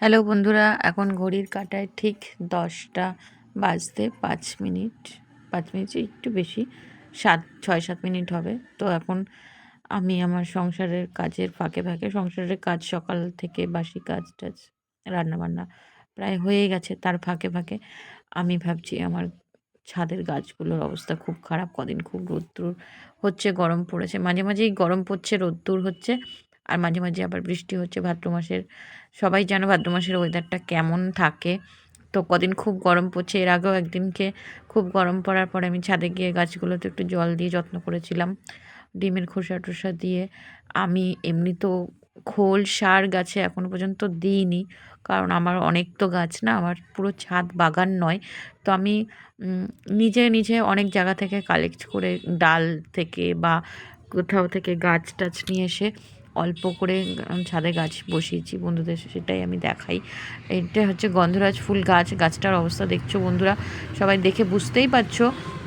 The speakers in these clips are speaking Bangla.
হ্যালো বন্ধুরা, এখন ঘড়ির কাঁটায় ঠিক দশটা বাজতে পাঁচ মিনিট পাঁচ মিনিট একটু বেশি, সাত, ছয়, সাত মিনিট হবে। তো এখন আমি আমার সংসারের কাজের ফাঁকে ফাঁকে, সংসারের কাজ সকাল থেকে বাসি কাজ টাজ, রান্নাবান্না প্রায় হয়ে গেছে। তার ফাঁকে ফাঁকে আমি ভাবছি আমার ছাদের গাছগুলোর অবস্থা খুব খারাপ, কদিন খুব রোদ্দুর হচ্ছে, গরম পড়েছে। মাঝে মাঝেই গরম পড়ছে, রোদ্দুর হচ্ছে। আর মাঝে মাঝে আবার বৃষ্টি হচ্ছে ভাদ্র মাসের, সবাই জানো ভাদ্র মাসের ওয়েদারটা কেমন থাকে। তো কদিন খুব গরম পড়ছে, এর আগেও একদিনকে খুব গরম পড়ার পরে আমি ছাদে গিয়ে গাছগুলোতে একটু জল দিয়ে যত্ন করেছিলাম, ডিমের খোসা টোসা দিয়ে। আমি এমনি তো খোল, সার গাছে এখনও পর্যন্ত দিইনি, কারণ আমার অনেক তো গাছ না, আমার পুরো ছাদ বাগান নয়। তো আমি নিজে নিজে অনেক জায়গা থেকে কালেক্ট করে ডাল থেকে বা কোথাও থেকে গাছ টাছ নিয়ে এসে অল্প করে ছাদে গাছ বসিয়েছি বন্ধুদের, সেটাই আমি দেখাই। এটা হচ্ছে গন্ধরাজ ফুল গাছ, গাছটার অবস্থা দেখছ বন্ধুরা? সবাই দেখে বুঝতেই পারছ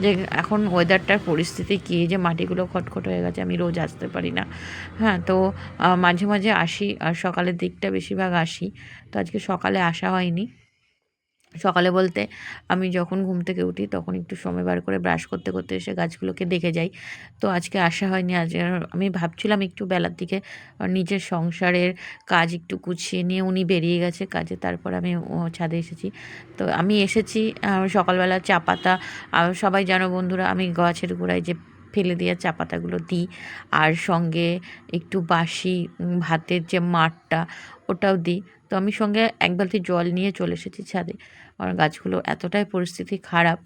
যে এখন ওয়েদারটার পরিস্থিতি কী, যে মাটিগুলো খটখট হয়ে গেছে, আমি রোজ আসতে পারি না। হ্যাঁ তো মাঝে মাঝে আসি, আর সকালের দিকটা বেশিরভাগ আসি। তো আজকে সকালে আসা হয়নি। সকালে বলতে আমি যখন ঘুম থেকে উঠি তখন একটু সময় বার করে ব্রাশ করতে করতে এসে গাছগুলোকে দেখে যাই। তো আজকে আসা হয়নি আজ আমি ভাবছিলাম একটু বেলার দিকে নিজের সংসারের কাজ একটু গুছিয়ে নিয়ে উনি বেরিয়ে গেছে কাজে, তারপর আমি ছাদে এসেছি। তো আমি এসেছি সকালবেলা চা পাতা সবাই জানো বন্ধুরা আমি গাছের গোড়ায় যে ফেলে দেওয়া চা পাতাগুলো দিই, আর সঙ্গে একটু বাসি ভাতের যে মাঠটা ওটাও দিই। তো আমি সঙ্গে এক বালতি জল নিয়ে চলে এসেছি ছাদে। আমার গাছগুলো এতটাই পরিস্থিতি খারাপ,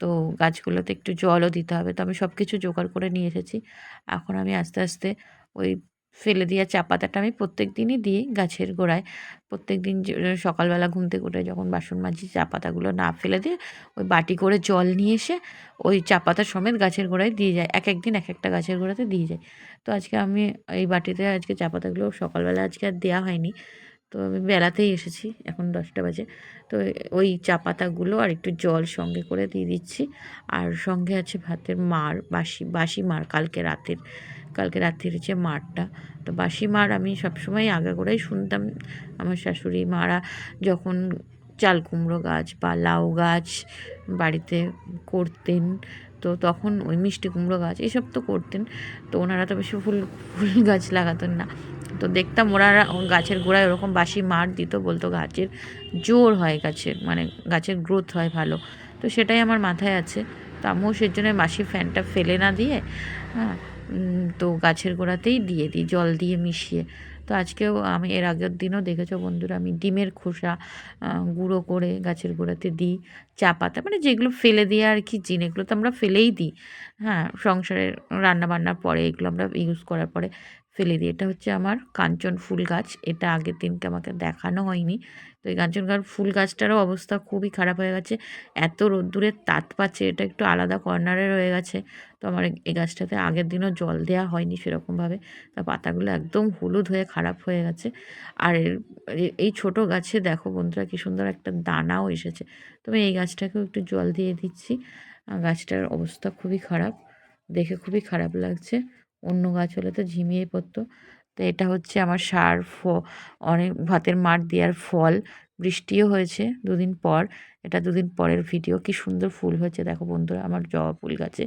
তো গাছগুলোতে একটু জলও দিতে হবে। তো আমি সব কিছু জোগাড় করে নিয়ে এসেছি। এখন আমি আস্তে আস্তে ওই ফেলে দেওয়া চা পাতাটা আমি প্রত্যেক দিনই দিই গাছের গোড়ায়। প্রত্যেক দিন সকালবেলা ঘুম থেকে উঠে যখন বাসন মাজি, চা পাতাগুলো না ফেলে দিয়ে ওই বাটি করে জল নিয়ে এসে ওই চা পাতা সমেত গাছের গোড়ায় দিয়ে যায়। এক এক দিন এক একটা গাছের গোড়াতে দিয়ে যায়। তো আজকে আমি এই বাটিতে আজকে চা পাতাগুলো সকালবেলা আজকে আর দেওয়া হয়নি। তো আমি বেলাতেই এসেছি, এখন দশটা বাজে। তো ওই চা পাতাগুলো আর একটু জল সঙ্গে করে দিয়ে দিচ্ছি। আর সঙ্গে আছে ভাতের মার, বাসি বাসি মার, কালকে রাতের, কালকে রাত্রির যে মারটা। তো বাসি মার আমি সবসময় আগে করেই শুনতাম। আমার শাশুড়ি মারা যখন চাল কুমড়ো গাছ বা লাউ গাছ বাড়িতে করতেন, তো তখন ওই মিষ্টি কুমড়ো গাছ, এসব তো করতেন। তো ওনারা তো বেশি ফুল ফুল গাছ লাগাতেন না। তো দেখতাম ওরা গাছের গোড়ায় ওরকম বাসি মার দিত বলতো গাছের জোর হয় গাছের মানে গাছের গ্রোথ হয় ভালো। তো সেটাই আমার মাথায় আছে। তো আমিও সেই জন্য বাসি ফ্যানটা ফেলে না দিয়ে হ্যাঁ তো গাছের গোড়াতেই দিয়ে দিই, জল দিয়ে মিশিয়ে। তো আজকেও আমি, এর আগের দিনও দেখেছ বন্ধুরা, আমি ডিমের খোসা গুঁড়ো করে গাছের গোড়াতে দিই, চা পাতা মানে যেগুলো ফেলে দিয়ে আর কি জিন, এগুলো তো আমরা ফেলেই দিই। হ্যাঁ সংসারের রান্না বান্নার পরে, এগুলো আমরা ইউজ করার পরে ফেলে দিই। এটা হচ্ছে আমার কাঞ্চন ফুল গাছ। এটা আগের দিনকে আমাকে দেখানো হয়নি। তো এই কাঞ্চন গাছ ফুল গাছটারও অবস্থা খুবই খারাপ হয়ে গেছে। এত রোদ্দুরের তাত পাচ্ছে, এটা একটু আলাদা কর্নারে রয়ে গেছে। তো আমার এই গাছটাতে আগের দিনও জল দেওয়া হয়নি সেরকমভাবে। তা পাতাগুলো একদম হলুদ হয়ে খারাপ হয়ে গেছে। আর এই ছোট গাছে দেখো বন্ধুরা কী সুন্দর একটা দানাও এসেছে। তো আমি এই গাছটাকেও একটু জল দিয়ে দিচ্ছি। গাছটার অবস্থা খুবই খারাপ। দেখে খুবই খারাপ লাগছে। অন্য গাছ হলে তো ঝিমিয়ে পড়তো। তো এটা হচ্ছে আমার সার ফ, অনেক ভাতের মাঠ দেওয়ার ফল। বৃষ্টিও হয়েছে দুদিন পর। এটা দুদিন পরের ভিডিও কি সুন্দর ফুল হয়েছে। দেখো বন্ধুরা, আমার জবা ফুল গাছে।